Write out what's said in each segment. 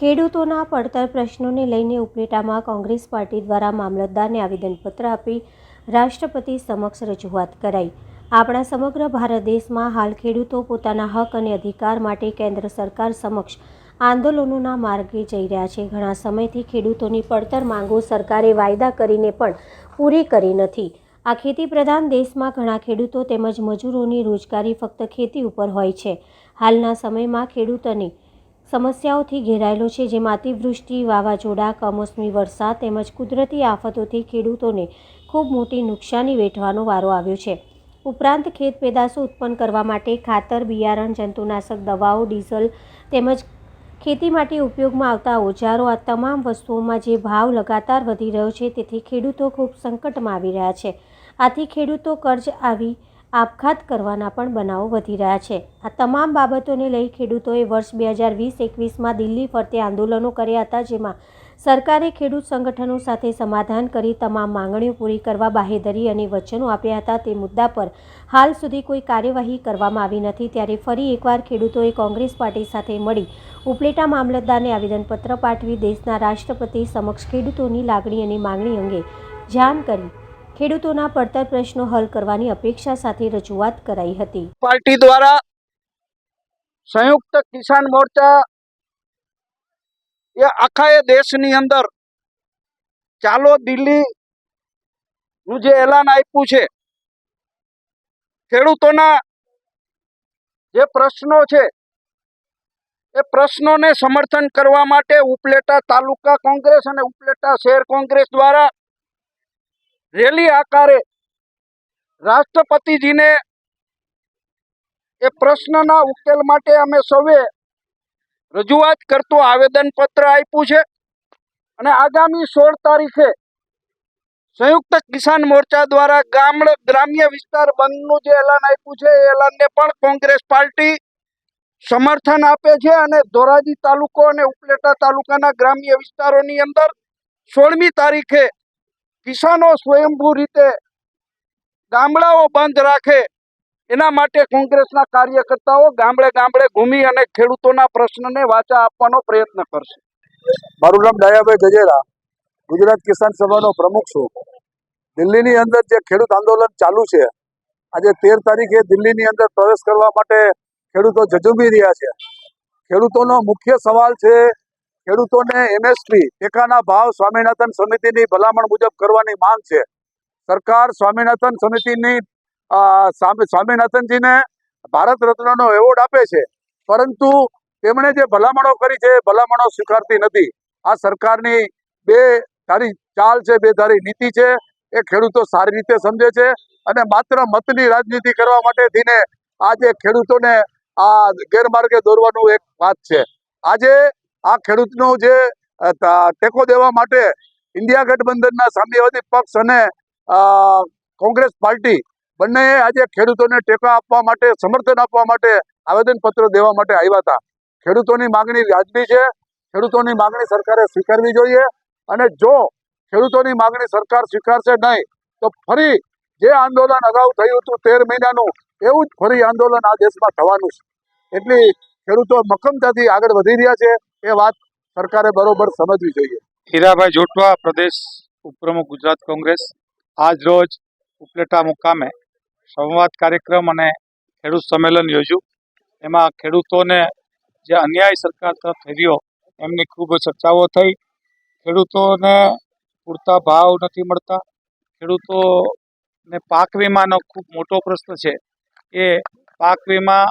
ખેડૂતોના પડતર પ્રશ્નોને લઈને ઉપલેટામાં કોંગ્રેસ પાર્ટી દ્વારા મામલતદારને આવેદનપત્ર આપી રાષ્ટ્રપતિ સમક્ષ રજૂઆત કરાઈ. આપણા સમગ્ર ભારત દેશમાં હાલ ખેડૂતો પોતાના હક અને અધિકાર માટે કેન્દ્ર સરકાર સમક્ષ આંદોલનોના માર્ગે જઈ રહ્યા છે. ઘણા સમયથી ખેડૂતોની પડતર માંગો સરકારે વાયદા કરીને પણ પૂરી કરી નથી. આ ખેતી પ્રધાન દેશમાં ઘણા ખેડૂતો તેમજ મજૂરોની રોજગારી ફક્ત ખેતી ઉપર હોય છે. હાલના સમયમાં ખેડૂતોની સમસ્યાઓથી ઘેરાયેલો છે, જેમાં અતિવૃષ્ટિ, વાવાઝોડા, કમોસમી વરસાદ તેમજ કુદરતી આફતોથી ખેડૂતોને ખૂબ મોટી નુકસાની વેઠવાનો વારો આવ્યો છે. ઉપરાંત ખેત પેદાશો ઉત્પન્ન કરવા માટે ખાતર, બિયારણ, જંતુનાશક દવાઓ, ડીઝલ તેમજ ખેતી માટે ઉપયોગમાં આવતા ઓજારો, આ તમામ વસ્તુઓમાં જે ભાવ લગાતાર વધી રહ્યો છે, તેથી ખેડૂતો ખૂબ સંકટમાં આવી રહ્યા છે. આથી ખેડૂતો કર્જ આવી આપઘાત કરવાના પણ બનાવો વધી રહ્યા છે. આ તમામ બાબતોને લઈ ખેડૂતોએ વર્ષ બે હજાર વીસ એકવીસમાં દિલ્હી ફરતે આંદોલનો કર્યા હતા, જેમાં સરકારે ખેડૂત સંગઠનો સાથે સમાધાન કરી તમામ માંગણીઓ પૂરી કરવા બાહેધરી અને વચનો આપ્યા હતા. તે મુદ્દા પર હાલ સુધી કોઈ કાર્યવાહી કરવામાં આવી નથી. ત્યારે ફરી એકવાર ખેડૂતોએ કોંગ્રેસ પાર્ટી સાથે મળી ઉપલેટા મામલતદારને આવેદનપત્ર પાઠવી દેશના રાષ્ટ્રપતિ સમક્ષ ખેડૂતોની લાગણી અને માંગણી અંગે જાણ કરી ખેડૂતોના પડતર પ્રશ્નો હલ કરવાની અપેક્ષા સાથે રજૂઆત કરાઈ હતી. પાર્ટી દ્વારા સંયુક્ત કિસાન મોરચા એ આખા દેશની અંદર ચાલો દિલ્હી નું જે એલાન આપ્યું છે, ખેડૂતોના જે પ્રશ્નો છે, એ પ્રશ્નોને સમર્થન કરવા માટે ઉપલેટા તાલુકા કોંગ્રેસ અને ઉપલેટા શહેર કોંગ્રેસ દ્વારા રેલી આકારે રાષ્ટ્રપતિજીને એ પ્રશ્નના ઉકેલ માટે અમે સૌએ રજૂઆત કરતું આવેદનપત્ર આપ્યું છે અને આગામી સોળ તારીખે સંયુક્ત કિસાન મોરચા દ્વારા ગામડ ગ્રામ્ય વિસ્તાર બંધનું જે એલાન આપ્યું છે, એ એલાનને પણ કોંગ્રેસ પાર્ટી સમર્થન આપે છે અને ધોરાજી તાલુકો અને ઉપલેટા તાલુકાના ગ્રામ્ય વિસ્તારોની અંદર સોળમી તારીખે કિસાનો સ્વયંભૂ રીતે ગામડાઓ બંધ રાખે, એના માટે કોંગ્રેસના કાર્યકર્તાઓ ગામડે ગામડે ઘૂમી અને ખેડૂતોના પ્રશ્નને વાચા આપવાનો પ્રયત્ન કરશે. મારું નામ ડાયાભાઈ ગજેરા, ગુજરાત કિસાન સભાનો પ્રમુખ છું. દિલ્હીની અંદર જે ખેડૂત આંદોલન ચાલુ છે, આજે તેર તારીખે દિલ્હીની અંદર પ્રવેશ કરવા માટે ખેડૂતો જજુમી રહ્યા છે. ખેડૂતોનો મુખ્ય સવાલ છે ખેડૂતોને એમએસપી ટેકાના ભાવ સ્વામિનાથન સમિતિની ભલામણ મુજબ કરવાની માંગ છે. સરકાર સ્વામિનાથન સમિતિની સ્વામિનાથનજીને ભારત રત્નનો એવોર્ડ આપે છે. પરંતુ તેમણે જે ભલામણો કરી છે ભલામણો સ્વીકારતી નથી. આ સરકારની બે ધારી ચાલ છે, બે ધારી નીતિ છે. એ ખેડૂતો સારી રીતે સમજે છે અને માત્ર મતની રાજનીતિ કરવા માટે થઈને આજે ખેડૂતોને આ ગેરમાર્ગે દોરવાનું એક વાત છે. આજે આ ખેડૂતનો જે ટેકો દેવા માટે ઇન્ડિયા ગઠબંધનના સામ્યવાદી પક્ષ અને કોંગ્રેસ પાર્ટી બંનેએ આજે ખેડૂતોને ટેકા આપવા માટે, સમર્થન આપવા માટે આવેદનપત્ર દેવા માટે આવ્યા હતા. ખેડૂતોની માગણી વ્યાજબી છે. ખેડૂતોની માગણી સરકારે સ્વીકારવી જોઈએ અને જો ખેડૂતોની માગણી સરકાર સ્વીકારશે નહીં, તો ફરી જે આંદોલન અગાઉ થયું હતું તેર મહિનાનું, એવું જ ફરી આંદોલન આ દેશમાં થવાનું છે. એટલે ખેડૂતો મક્કમતાથી આગળ વધી રહ્યા છે. એ વાત સરકારે બરોબર સમજવી જોઈએ. હીરાભાઈ જોટવા પ્રદેશ ઉપપ્રમુખ ગુજરાત કોંગ્રેસ આજ રોજ ઉપલેટા મુકામે સંવાદ કાર્યક્રમ અને ખેડૂત સંમેલન યોજ્યું. એમાં ખેડૂતોને જે અન્યાય સરકાર તરફ થઈ રહ્યો એમની ખૂબ ચર્ચાઓ થઈ. ખેડૂતોને પૂરતા ભાવ નથી મળતા. ખેડૂતોને પાક વીમાનો ખૂબ મોટો પ્રશ્ન છે. એ પાક વીમા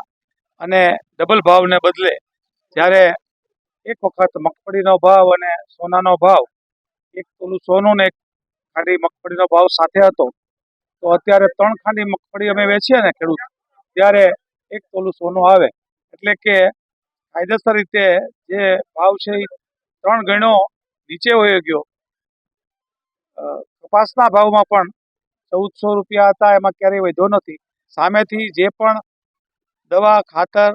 અને ડબલ ભાવને બદલે જ્યારે એક વખત મગફળીનો ભાવ અને સોનાનો ભાવ, એક તોલું સોનું ને એક ખાંડી મગફળીનો ભાવ સાથે હતો. તો અત્યારે ત્રણ ખાંડી મગફળી અમે વેચીએ ને ખેડૂત, ત્યારે એક તોલું સોનું આવે. એટલે કે કાયદેસર રીતે જે ભાવ છે એ ત્રણ ગણો નીચે વયો ગયો. કપાસના ભાવમાં પણ ચૌદસો રૂપિયા હતા, એમાં ક્યારેય વધ્યો નથી. સામેથી જે પણ દવા, ખાતર,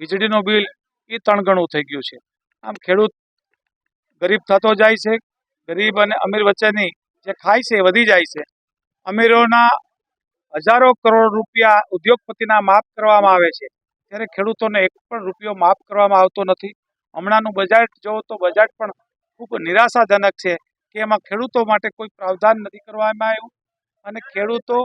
વીજળીનું બિલ એ ત્રણ ગણું થઈ ગયું છે. આમ ખેડૂત ગરીબ થતો જાય છે, ગરીબ અને અમીર વચ્ચેની જે ખાય છે એ વધી જાય છે. અમીરોના હજારો કરોડ રૂપિયા ઉદ્યોગપતિના માફ કરવામાં આવે છે. ત્યારે ખેડૂતોને એક પણ રૂપિયો માફ કરવામાં આવતો નથી. હમણાંનું બજેટ જોવો તો બજેટ પણ ખૂબ નિરાશાજનક છે કે એમાં ખેડૂતો માટે કોઈ પ્રાવધાન નથી કરવામાં આવ્યું. અને ખેડૂતો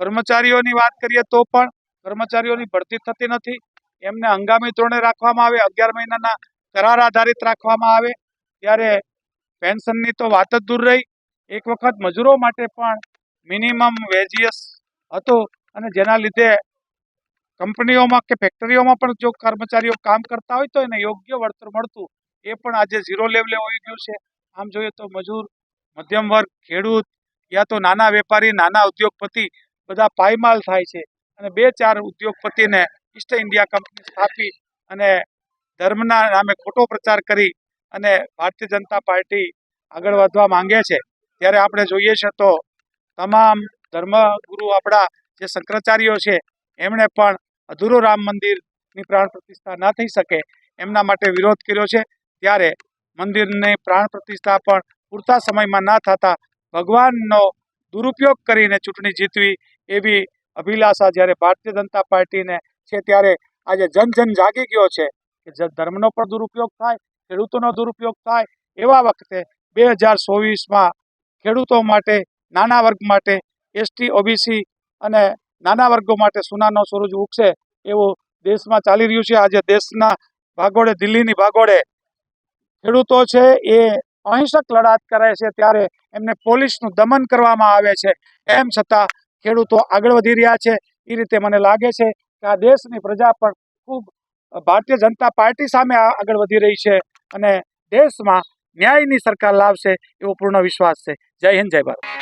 કર્મચારીઓની વાત કરીએ તો પણ કર્મચારીઓની ભરતી થતી નથી. એમને હંગામી ધોરણે રાખવામાં આવે અગિયાર મહિનાના કરાર આધારિત રાખવામાં આવે, ત્યારે પેન્શનની તો વાત જ દૂર રહી. એક વખત મજૂરો માટે પણ મિનિમમ વેજીએસ હતો અને જેના લીધે કંપનીઓમાં કે ફેક્ટરીઓમાં પણ જો કર્મચારીઓ કામ કરતા હોય તો એને યોગ્ય વળતર મળતું. એ પણ આજે ઝીરો લેવલે હોઈ ગયું છે. આમ જોઈએ તો મજૂર, મધ્યમ વર્ગ, ખેડૂત યા તો નાના વેપારી, નાના ઉદ્યોગપતિ બધા પાયમાલ થાય છે. અને બે ચાર ઉદ્યોગપતિને ઈસ્ટ ઇન્ડિયા કંપની સ્થાપી અને ધર્મના નામે ખોટો પ્રચાર કરી અને ભારતીય જનતા પાર્ટી આગળ વધવા માંગે છે. ત્યારે આપણે જોઈએ છે તો તમામ ધર્મગુરુ આપણા જે શંકરાચાર્યો છે, એમણે પણ અધૂરો રામ મંદિરની પ્રાણ પ્રતિષ્ઠા ન થઈ શકે એમના માટે વિરોધ કર્યો છે. ત્યારે મંદિરની પ્રાણ પ્રતિષ્ઠા પણ પૂરતા સમયમાં ન થતા ભગવાનનો દુરુપયોગ કરીને ચૂંટણી જીતવી એવી અભિલાષા જ્યારે ભારતીય જનતા પાર્ટીને છે, ત્યારે આજે જન જન જાગી ગયો છે. કે જે ધર્મનો પણ દુરુપયોગ થાય, ખેડૂતોનો દુરુપયોગ થાય, એવા વખતે બે હજાર ચોવીસમાં ખેડૂતો માટે, નાના વર્ગ માટે એસટી ઓબીસી અને નાના વર્ગો માટે સોનાનો સૂરજ ઉગશે એવું દેશમાં ચાલી રહ્યું છે. આજે દેશના ભાગોળે, દિલ્હીની ભાગોળે ખેડૂતો છે એ અહિંસક લડાત કરે છે ત્યારે એમને પોલીસનું દમન કરવામાં આવે છે. એમ છતાં ખેડૂતો આગળ વધી રહ્યા છે. એ રીતે મને લાગે છે કે આ દેશની પ્રજા પણ ખૂબ ભારતીય જનતા પાર્ટી સામે આગળ વધી રહી છે અને દેશમાં ન્યાયની સરકાર લાવશે એવો પૂર્ણ વિશ્વાસ છે. જય હિન્દ, જય ભારત.